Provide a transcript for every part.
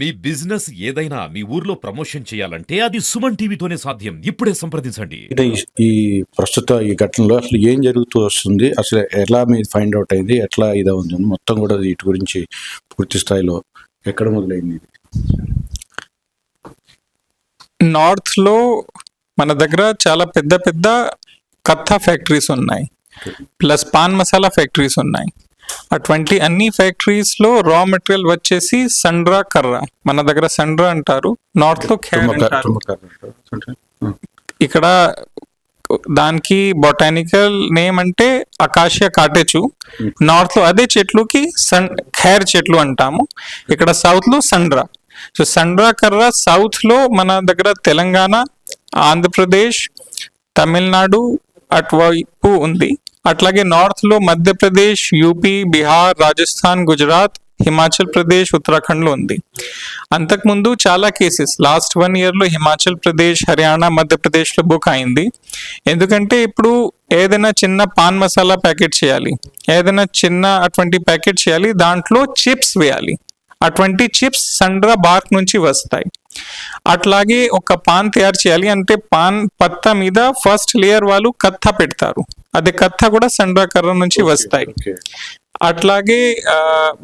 మీ business ఏదైనా మీ ఊర్లో promotion చేయాలంటే అది సుమన్ టీవీతోనే సాధ్యం. ఇప్పుడే సంప్రదించండి. అంటే ఈ- ప్రస్తుత ఈ ఘటనలో అసలు ఏం జరుగుతూ వస్తుంది? అసలు ఎలా మీరు ఫైండ్ అవుట్ అయింది? ఎట్లా ఇదా ఉంది? మొత్తం కూడా వీటి గురించి పూర్తి స్థాయిలో ఎక్కడ మొదలైంది ఇది? నార్త్లో మన దగ్గర చాలా పెద్ద పెద్ద కత్తా ఫ్యాక్టరీస్ ఉన్నాయి. ప్లస్ పాన్ మసాలా ఫ్యాక్టరీస్ ఉన్నాయి. అటువంటి అన్ని ఫ్యాక్టరీస్లో రా మెటీరియల్ వచ్చేసి సండ్రా కర్ర మన దగ్గర సండ్రా అంటారు నార్త్లో ఖేర్ తుమ్మక- అంటారు. తుమ్మకారు అంటారు. అంటే, ఆ, ఇక్కడ దానికి బొటానికల్ నేమ్ అంటే అకాషియా కాటేచు నార్త్లో అదే చెట్లుకి సన్ ఖైర్ చెట్లు అంటాము. ఇక్కడ సౌత్లో సండ్రా సో సండ్రా కర్ర సౌత్లో మన దగ్గర తెలంగాణ ఆంధ్రప్రదేశ్ తమిళనాడు అటువైపు ఉంది. అట్లాగే నార్త్లో మధ్యప్రదేశ్ యూపీ బీహార్ రాజస్థాన్ గుజరాత్ హిమాచల్ ప్రదేశ్ ఉత్తరాఖండ్లో ఉంది. అంతకుముందు చాలా కేసెస్. లాస్ట్ వన్ ఇయర్లో హిమాచల్ ప్రదేశ్ హర్యానా మధ్యప్రదేశ్లో బుక్ అయింది. ఎందుకంటే ఇప్పుడు ఏదైనా చిన్న పాన్ మసాలా ప్యాకెట్ చేయాలి. ఏదైనా చిన్న అటువంటి ప్యాకెట్ చేయాలి. దాంట్లో చిప్స్ వేయాలి. అటువంటి చిప్స్ సండ్రా బార్క్ నుంచి వస్తాయి. అట్లాగే ఒక పాన్ తయారు చేయాలి. అంటే పాన్ పత్తా మీద ఫస్ట్ లేయర్ వాళ్ళు కత్త పెడతారు. అదే కత్త కూడా సండ్రా కర్ర నుంచి వస్తాయి. అట్లాగే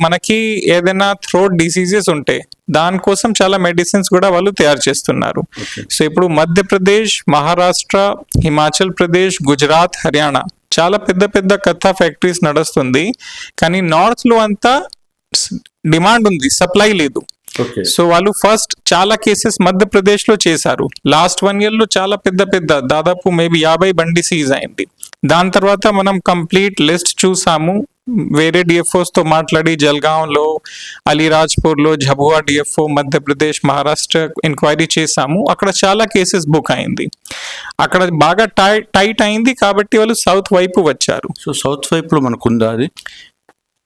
మనకి ఏదైనా థ్రోట్ డిసీజెస్ ఉంటే దానికోసం చాలా మెడిసిన్స్ కూడా వాళ్ళు తయారు చేస్తున్నారు. సో ఇప్పుడు మధ్యప్రదేశ్ మహారాష్ట్ర హిమాచల్ ప్రదేశ్ గుజరాత్ హర్యానా చాలా పెద్ద పెద్ద కథా ఫ్యాక్టరీస్ నడుస్తుంది. కానీ నార్త్లో అంతా డిమాండ్ ఉంది సప్లై లేదు. సో వాళ్ళు ఫస్ట్ చాలా కేసెస్ మధ్యప్రదేశ్లో చేశారు. లాస్ట్ వన్ ఇయర్లో చాలా పెద్ద పెద్ద దాదాపు మేబీ యాభై బండి సీజ్ అయింది. దాని తర్వాత మనం కంప్లీట్ లిస్ట్ చూసాము. వేరే డిఎఫ్ఓస్తో మాట్లాడి జల్గావ్లో అలీరాజ్పూర్లో జబువా డిఎఫ్ఓ మధ్యప్రదేశ్ మహారాష్ట్ర ఎంక్వైరీ చేసాము. అక్కడ చాలా కేసెస్ బుక్ అయింది. అక్కడ బాగా టై టైట్ అయింది కాబట్టి వాళ్ళు సౌత్ వైపు వచ్చారు. సో సౌత్ వైపులో మనకు ఉందా అది?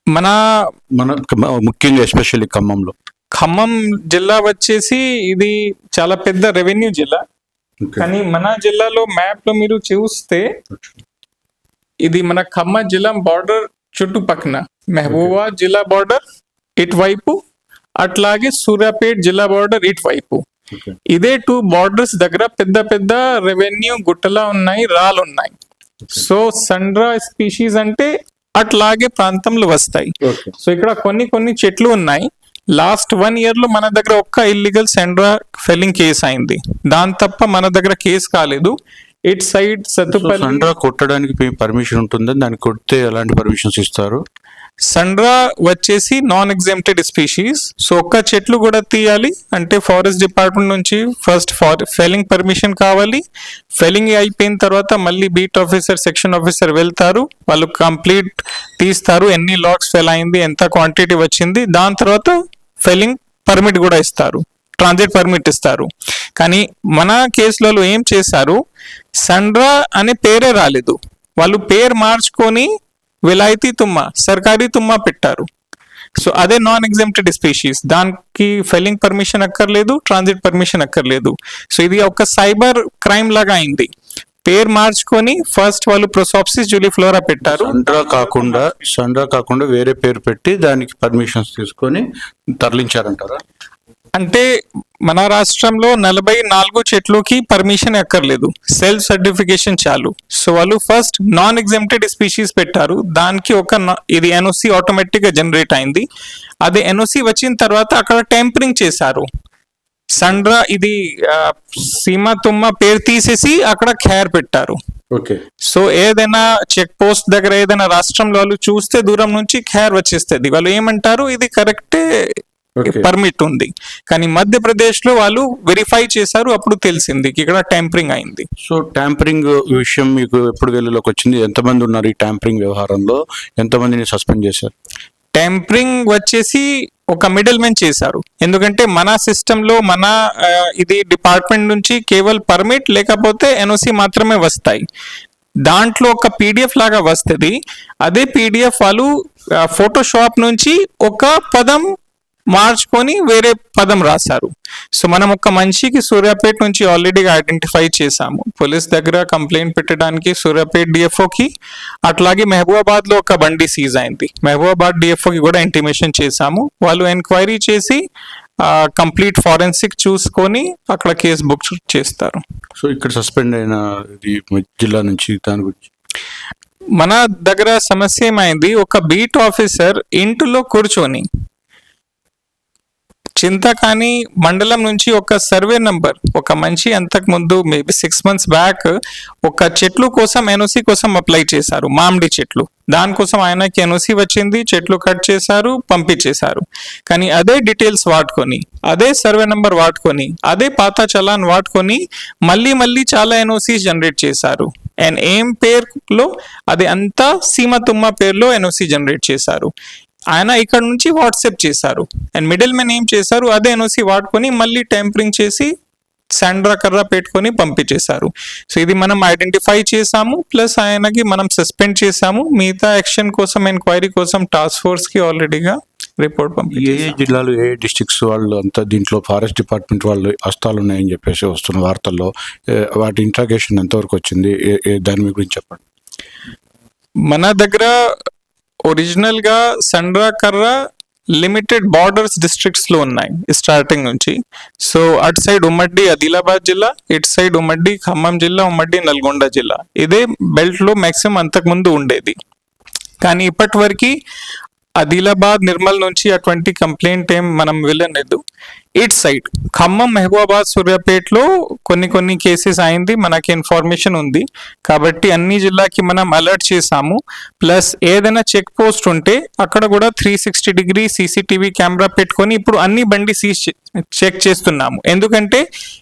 మన మన ముఖ్యంగా ఎస్పెషల్లీ ఖమ్మంలో. ఖమ్మం జిల్లా వచ్చేసి ఇది చాలా పెద్ద రెవెన్యూ జిల్లా. కానీ మన జిల్లాలో మ్యాప్లో మీరు చూస్తే ఇది మన ఖమ్మం జిల్లా బార్డర్ చుట్టుపక్కన. మహబూబా జిల్లా బార్డర్ ఇటువైపు అట్లాగే సూర్యాపేట్ జిల్లా బార్డర్ ఇటువైపు. ఇదే టూ బార్డర్స్ దగ్గర పెద్ద పెద్ద రెవెన్యూ గుట్టలా ఉన్నాయి రాళ్ళు ఉన్నాయి. సో సండ్రా స్పీషీస్ అంటే అట్లాగే ప్రాంతంలో వస్తాయి. సో ఇక్కడ కొన్ని కొన్ని చెట్లు ఉన్నాయి. లాస్ట్ వన్ ఇయర్లో మన దగ్గర ఒక్క ఇల్లీగల్ సెండ్రా ఫెల్లింగ్ కేసు అయింది. దాని తప్ప మన దగ్గర కేసు కాలేదు. ఇట్ సైడ్ సత్తుపల్లి సండ్రా కొట్టడానికి పర్మిషన్ ఉంటుందా దాన్ని కొడితే ఎలాంటి పర్మిషన్స్ ఇస్తారు? సండ్రా వచ్చేసి నాన్ ఎగ్జామ్టెడ్ స్పీషీస్ సో ఒక్క చెట్లు కూడా తీయాలి. అంటే ఫారెస్ట్ డిపార్ట్మెంట్ నుంచి ఫస్ట్ ఫెలింగ్ పర్మిషన్ కావాలి. ఫెలింగ్ అయిపోయిన తర్వాత మళ్ళీ బీట్ ఆఫీసర్ సెక్షన్ ఆఫీసర్ వెళ్తారు. వాళ్ళు కంప్లీట్ తీస్తారు. ఎన్ని లాక్స్ ఫెల్ అయింది ఎంత క్వాంటిటీ వచ్చింది. దాని తర్వాత ఫెలింగ్ పర్మిట్ కూడా ఇస్తారు. ట్రాన్సిట్ పర్మిట్ ఇస్తారు. కానీ మన కేసులలో ఏం చేశారు? సండ్రా అనే పేరే రాలేదు. వాళ్ళు పేరు మార్చుకొని విలాయతీ తుమ్మ సర్కారీ తుమ్మ పెట్టారు. సో అదే నాన్ ఎగ్జామ్టెడ్ స్పీషీస్ దానికి ఫెల్లింగ్ పర్మిషన్ అక్కర్లేదు ట్రాన్సిట్ పర్మిషన్ అక్కర్లేదు. సో ఇది ఒక సైబర్ క్రైమ్ లాగా అయింది. పేరు మార్చుకొని ఫస్ట్ వాళ్ళు ప్రొసాప్సిస్ జూలిఫ్లోరా పెట్టారు. సండ్రా కాకుండా సండ్రా కాకుండా వేరే పేరు పెట్టి దానికి పర్మిషన్స్ తీసుకొని తరలించారంటారా? అంటే మన రాష్ట్రంలో నలభై నాలుగు చెట్లుకి పర్మిషన్ అక్కర్లేదు సెల్ఫ్ సర్టిఫికేషన్ చాలు. సో వాళ్ళు ఫస్ట్ నాన్ ఎగ్జామ్టెడ్ స్పీషీస్ పెట్టారు. దానికి ఒక ఇది ఎన్ఓసి ఆటోమేటిక్గా జనరేట్ అయింది. అదే ఎన్ఓసి వచ్చిన తర్వాత అక్కడ టెంపరింగ్ చేశారు. సండ్రా ఇది సీమ తుమ్మ పేరు తీసేసి అక్కడ ఖేర్ పెట్టారు. ఓకే. సో ఏదైనా చెక్ పోస్ట్ దగ్గర ఏదైనా రాష్ట్రంలో వాళ్ళు చూస్తే దూరం నుంచి ఖేర్ వచ్చేస్తుంది వాళ్ళు ఏమంటారు? ఇది కరెక్టే పర్మిట్ ఉంది. కానీ మధ్యప్రదేశ్లో వాళ్ళు వెరిఫై చేశారు అప్పుడు తెలిసింది. ఇక్కడ టెంపరింగ్ అయింది. సో ట్యాంపరింగ్ విషయం మీకు ఎప్పుడు వెలుగులోకి వచ్చింది? ఎంతమంది ఉన్నారు ఈ ట్యాంపరింగ్ వ్యవహారంలో? ఎంతమందిని సస్పెండ్ చేశారు? టెంపరింగ్ వచ్చేసి ఒక మిడిల్ మెన్ చేశారు. ఎందుకంటే మన సిస్టంలో మన ఇది డిపార్ట్మెంట్ నుంచి కేవల్ పర్మిట్ లేకపోతే ఎన్ఓసి మాత్రమే వస్తాయి. దాంట్లో ఒక పీడిఎఫ్ లాగా వస్తుంది. అదే పీడిఎఫ్ వాళ్ళు ఫోటోషాప్ నుంచి ఒక పదం మార్చుకొని వేరే పదం రాశారు. సో మనం ఒక మనిషికి సూర్యాపేట నుంచి ఆల్రెడీ ఐడెంటిఫై చేశాము. పోలీస్ దగ్గర కంప్లైంట్ పెట్టడానికి సూర్యాపేట డిఎఫ్ఓ కి అట్లాగే మహబూబాబాద్లో ఒక బండి సీజ్ అయింది. మహబూబాబాద్ డిఎఫ్ఓ కి కూడా ఇంటిమేషన్ చేశాము. వాళ్ళు ఎంక్వైరీ చేసి కంప్లీట్ ఫారెన్సిక్ చూసుకొని అక్కడ కేసు బుక్ చేస్తారు. సో ఇక్కడ సస్పెండ్ అయిన జిల్లా నుంచి దాని గురించి. మన దగ్గర సమస్య ఏమైంది? ఒక బీట్ ఆఫీసర్ ఇంటిలో కూర్చొని చింతకాని మండలం నుంచి ఒక సర్వే నంబర్ ఒక మంచి అంతకు ముందు మేబీ సిక్స్ మంత్స్ బ్యాక్ ఒక చెట్లు కోసం ఎన్ఓసి కోసం అప్లై చేశారు మామిడి చెట్లు. దానికోసం ఆయనకి ఎన్ఓసి వచ్చింది చెట్లు కట్ చేశారు పంపించేశారు. కానీ అదే డీటెయిల్స్ వాడుకొని అదే సర్వే నంబర్ వాడుకొని అదే పాత చలాన్ వాడుకొని మళ్ళీ మళ్ళీ చాలా ఎన్ఓసి జనరేట్ చేశారు. అండ్ ఏం పేరులో అది అంతా సీమతుమ్మ పేరులో ఎన్ఓసి జనరేట్ చేశారు. ఆయన ఇక్కడ నుంచి వాట్సాప్ చేశారు. అండ్ మిడిల్ మ్యాన్ ఏం చేశారు? అదే ఎన్ఓసి వాడుకొని మళ్ళీ టెంపరింగ్ చేసి శాండ్రా కర్ర పెట్టుకొని పంపించేశారు. సో ఇది మనం ఐడెంటిఫై చేసాము ప్లస్ ఆయనకి మనం సస్పెండ్ చేసాము మిగతా యాక్షన్ కోసం ఎంక్వైరీ కోసం టాస్క్ ఫోర్స్కి ఆల్రెడీగా రిపోర్ట్ ఏ పంపించారు ఏ జిల్లాలు ఏ డిస్ట్రిక్ట్స్ వాళ్ళు అంతా దీంట్లో ఫారెస్ట్ డిపార్ట్మెంట్ వాళ్ళు హస్తాలు ఉన్నాయని చెప్పేసి వస్తున్న వార్తల్లో వాటి ఇంట్రాగేషన్ ఎంతవరకు వచ్చింది? దాని గురించి చెప్పండి. మన దగ్గర ఒరిజినల్గా సండ్రా కర్ర లిమిటెడ్ బార్డర్స్ డిస్ట్రిక్ట్స్లో ఉన్నాయి స్టార్టింగ్ నుంచి. సో అటు సైడ్ ఉమ్మడి ఆదిలాబాద్ జిల్లా ఇటు సైడ్ ఉమ్మడి ఖమ్మం జిల్లా ఉమ్మడి నల్గొండ జిల్లా. ఇదే బెల్ట్లో మ్యాక్సిమం అంతకుముందు ఉండేది. కానీ ఇప్పటి వరకు ఆదిలాబాద్ నిర్మల్ నుంచి అటువంటి కంప్లైంట్ ఏం మనం వెళ్ళలేదు ఇట్ సైడ్. ఖమ్మం మహబూబాబాద్ సూర్యాపేటలో కొన్ని కొన్ని కేసెస్ అయింది మనకి ఇన్ఫర్మేషన్ ఉంది. కాబట్టి అన్ని జిల్లాకి మనం అలర్ట్ చేసాము ప్లస్ ఏదైనా చెక్ పోస్ట్ ఉంటే అక్కడ కూడా three sixty degree CCTV camera పెట్టుకొని ఇప్పుడు అన్ని బండి సీజ్ చెక్ చేస్తున్నాము. ఎందుకంటే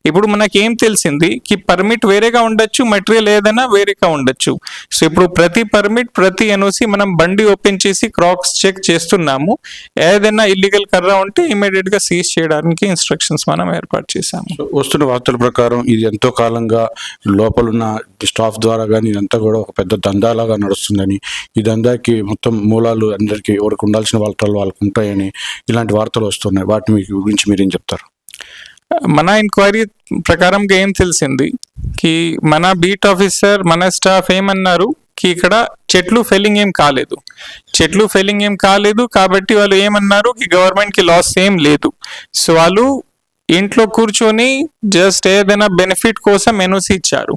ఇప్పుడు మనకి ఏం తెలిసింది కి పర్మిట్ వేరేగా ఉండొచ్చు మెటీరియల్ ఏదైనా వేరేగా ఉండొచ్చు. సో ఇప్పుడు ప్రతి పర్మిట్ ప్రతి ఎన్ఓసి మనం బండి ఓపెన్ చేసి క్రాక్స్ చెక్ చేస్తున్నాము. ఏదైనా ఇల్లీగల్ కర్ర ఉంటే ఇమీడియట్గా సీజ్ చేయడానికి ఇన్స్ట్రక్షన్స్ మనం ఏర్పాటు చేశాము. వస్తున్న వార్తల ప్రకారం ఇది ఎంతో కాలంగా లోపల ఉన్న స్టాఫ్ ద్వారా కానీ ఇదంతా కూడా ఒక పెద్ద దందాలాగా నడుస్తుందని ఈ దందాకి మొత్తం మూలాలు అందరికీ ఎవరికి ఉండాల్సిన వాళ్ళ వాళ్ళకు ఉంటాయని ఇలాంటి వార్తలు వస్తున్నాయి. వాటి గురించి మీరేం చెప్తారు? మన ఎంక్వైరీ ప్రకారంగా ఏం తెలిసింది? కి మన బీట్ ఆఫీసర్ మన స్టాఫ్ ఏమన్నారు? కి ఇక్కడ చెట్లు ఫెల్లింగ్ ఏం కాలేదు. చెట్లు ఫెల్లింగ్ ఏం కాలేదు కాబట్టి వాళ్ళు ఏమన్నారు కి గవర్నమెంట్కి లాస్ ఏం లేదు. సో వాళ్ళు ఇంట్లో కూర్చొని జస్ట్ ఏదైనా బెనిఫిట్ కోసం ఎన్ఓసి ఇచ్చారు.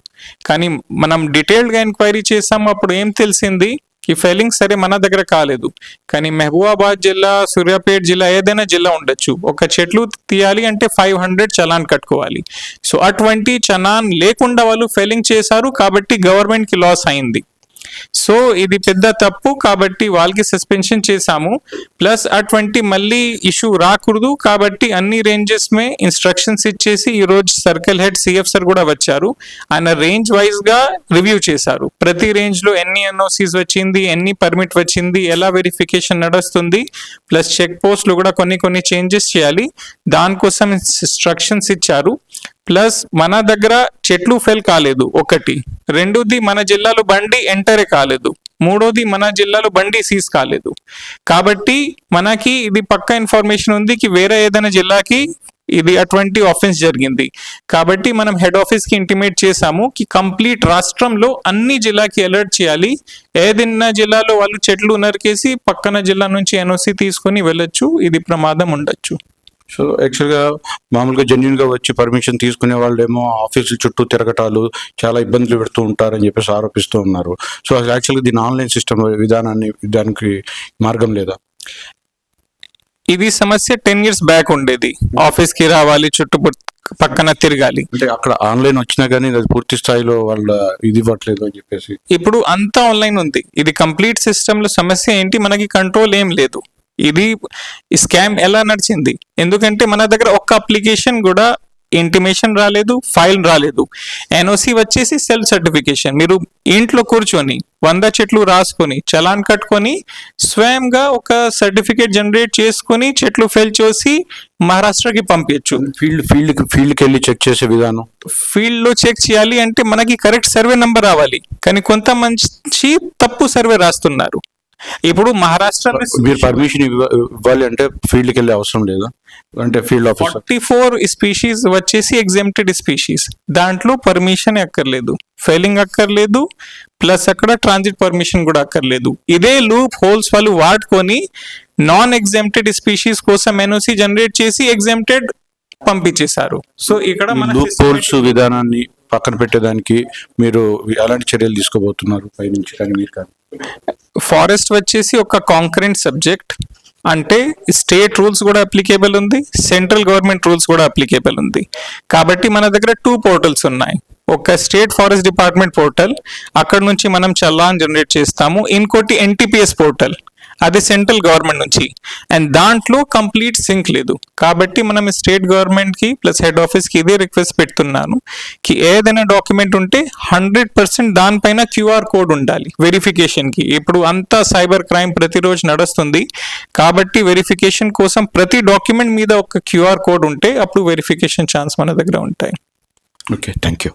కానీ మనం డీటెయిల్డ్గా ఎంక్వైరీ చేసాము అప్పుడు ఏం తెలిసింది? ఈ ఫెయిలింగ్ సరే మన దగ్గర కాలేదు. కానీ మహబూబాబాద్ జిల్లా సూర్యాపేట జిల్లా ఏదైనా జిల్లా ఉండొచ్చు. ఒక చెట్లు తీయాలి అంటే ఫైవ్ హండ్రెడ్ చలాన్ కట్టుకోవాలి. సో అటువంటి చలాన్ లేకుండా వాళ్ళు ఫెయిలింగ్ చేశారు కాబట్టి గవర్నమెంట్కి లాస్ అయింది. సో ఇది పెద్ద తప్పు కాబట్టి వాళ్ళకి సస్పెన్షన్ చేశాము. ప్లస్ అటువంటి మళ్ళీ ఇష్యూ రాకూడదు కాబట్టి అన్ని రేంజెస్ మే ఇన్స్ట్రక్షన్స్ ఇచ్చేసి ఈ రోజు సర్కిల్ హెడ్ సిఎఫ్ సార్ కూడా వచ్చారు. ఆయన రేంజ్ వైజ్గా రివ్యూ చేశారు. ప్రతి రేంజ్లో ఎన్ని ఎన్ఓసీస్ వచ్చింది ఎన్ని పర్మిట్ వచ్చింది ఎలా వెరిఫికేషన్ నడుస్తుంది ప్లస్ చెక్ పోస్ట్లు కూడా కొన్ని కొన్ని చేంజెస్ చేయాలి. దానికోసం ఇన్స్ట్రక్షన్స్ ఇచ్చారు. ప్లస్ మన దగ్గర చెట్లు ఫెల్ కాలేదు ఒకటి. రెండోది మన జిల్లాలో బండి ఎంటరే కాలేదు. మూడోది మన జిల్లాలో బండి సీజ్ కాలేదు. కాబట్టి మనకి ఇది పక్క ఇన్ఫర్మేషన్ ఉంది కి వేరే ఏదైనా జిల్లాకి ఇది అటువంటి ఆఫెన్స్ జరిగింది. కాబట్టి మనం హెడ్ ఆఫీస్కి ఇంటిమేట్ చేసాము కి కంప్లీట్ రాష్ట్రంలో అన్ని జిల్లాకి అలర్ట్ చేయాలి. ఏదైనా జిల్లాలో వాళ్ళు చెట్లు నరికేసి పక్కన జిల్లా నుంచి ఎన్ఓసి తీసుకొని వెళ్ళొచ్చు. ఇది ప్రమాదం ఉండొచ్చు. సో యాక్చువల్గా మామూలుగా జెన్యున్గా వచ్చి పర్మిషన్ తీసుకునే వాళ్ళు ఏమో ఆఫీసుల చుట్టూ తిరగటాలు చాలా ఇబ్బందులు పెడుతూ ఉంటారని చెప్పేసి ఆరోపిస్తూ ఉన్నారు. సో అసలు యాక్చువల్గా దీని ఆన్లైన్ సిస్టమ్ విధానాన్ని దానికి మార్గం లేదా? ఇది సమస్య టెన్ ఇయర్స్ బ్యాక్ ఉండేది. ఆఫీస్కి రావాలి చుట్టూ పక్కన తిరగాలి. అంటే అక్కడ ఆన్లైన్ వచ్చినా కానీ అది పూర్తి స్థాయిలో వాళ్ళ ఇది ఇవ్వట్లేదు అని చెప్పేసి. ఇప్పుడు అంతా ఆన్లైన్ ఉంది. ఇది కంప్లీట్ సిస్టమ్లో సమస్య ఏంటి? మనకి కంట్రోల్ ఏం లేదు. ఇది స్కామ్ ఎలా నడిచింది? ఎందుకంటే మన దగ్గర ఒక్క అప్లికేషన్ కూడా ఇంటిమేషన్ రాలేదు ఫైల్ రాలేదు. ఎన్ఓసి వచ్చేసి సెల్ఫ్ సర్టిఫికేషన్ మీరు ఇంట్లో కూర్చొని వంద చెట్లు రాసుకొని చలాన్ కట్టుకొని స్వయంగా ఒక సర్టిఫికేట్ జనరేట్ చేసుకొని చెట్లు ఫెల్ చేసి మహారాష్ట్రకి పంపించచ్చు ఫీల్డ్ ఫీల్డ్ ఫీల్డ్కి వెళ్ళి చెక్ చేసే విధానం. ఫీల్డ్లో చెక్ చేయాలి అంటే మనకి కరెక్ట్ సర్వే నంబర్ రావాలి. కానీ కొంత మంచి తప్పు సర్వే రాస్తున్నారు. ఇప్పుడు మహారాష్ట్ర మీరు పర్మిషన్ ఇవ్వాలి అంటే ఫీల్డ్కి వెళ్ళే అవసరం లేదా? అంటే field officer. Forty four species వచ్చేసి ఎగ్జామ్టెడ్ స్పీషీస్. దాంట్లో పర్మిషన్ అక్కర్లేదు. ఫెయిలింగ్ అక్కర్లేదు. ప్లస్ అక్కడ ట్రాన్సిట్ పర్మిషన్ కూడా అక్కర్లేదు. ఇదే లూప్ హోల్స్ వాళ్ళు వాడుకొని నాన్ ఎగ్జామ్టెడ్ స్పీషీస్ కోసం ఎన్ఓసి జనరేట్ చేసి ఎగ్జామ్టెడ్ పంపించేశారు. సో ఇక్కడ లూప్ హోల్స్ విధానాన్ని పక్కన పెట్టేదానికి మీరు ఎలాంటి చర్యలు తీసుకోబోతున్నారు? పైనుంచి కానీ మీరు కానీ. ఫారెస్ట్ వచ్చేసి ఒక కాంకరెంట్ సబ్జెక్ట్. అంటే స్టేట్ రూల్స్ కూడా అప్లికేబుల్ ఉంది సెంట్రల్ గవర్నమెంట్ రూల్స్ కూడా అప్లికేబుల్ ఉంది. కాబట్టి మన దగ్గర టూ పోర్టల్స్ ఉన్నాయి. ఒక స్టేట్ ఫారెస్ట్ డిపార్ట్మెంట్ పోర్టల్ అక్కడ నుంచి మనం చల్లాన్ జనరేట్ చేస్తాము. ఇంకోటి ఎన్టీపీఎస్ పోర్టల్. అది సెంట్రల్ గవర్నమెంట్ నుంచి. అండ్ దాంట్లో కంప్లీట్ సింక్ లేదు. కాబట్టి మనం స్టేట్ గవర్నమెంట్కి ప్లస్ హెడ్ ఆఫీస్కి ఇదే రిక్వెస్ట్ పెడుతున్నాను కి ఏదైనా డాక్యుమెంట్ ఉంటే హండ్రెడ్ పర్సెంట్ దానిపైన క్యూఆర్ కోడ్ ఉండాలి వెరిఫికేషన్కి. ఇప్పుడు అంతా సైబర్ క్రైమ్ ప్రతిరోజు నడుస్తుంది. కాబట్టి వెరిఫికేషన్ కోసం ప్రతి డాక్యుమెంట్ మీద ఒక క్యూఆర్ కోడ్ ఉంటే అప్పుడు వెరిఫికేషన్ ఛాన్స్ మన దగ్గర ఉంటాయి. Okay thank you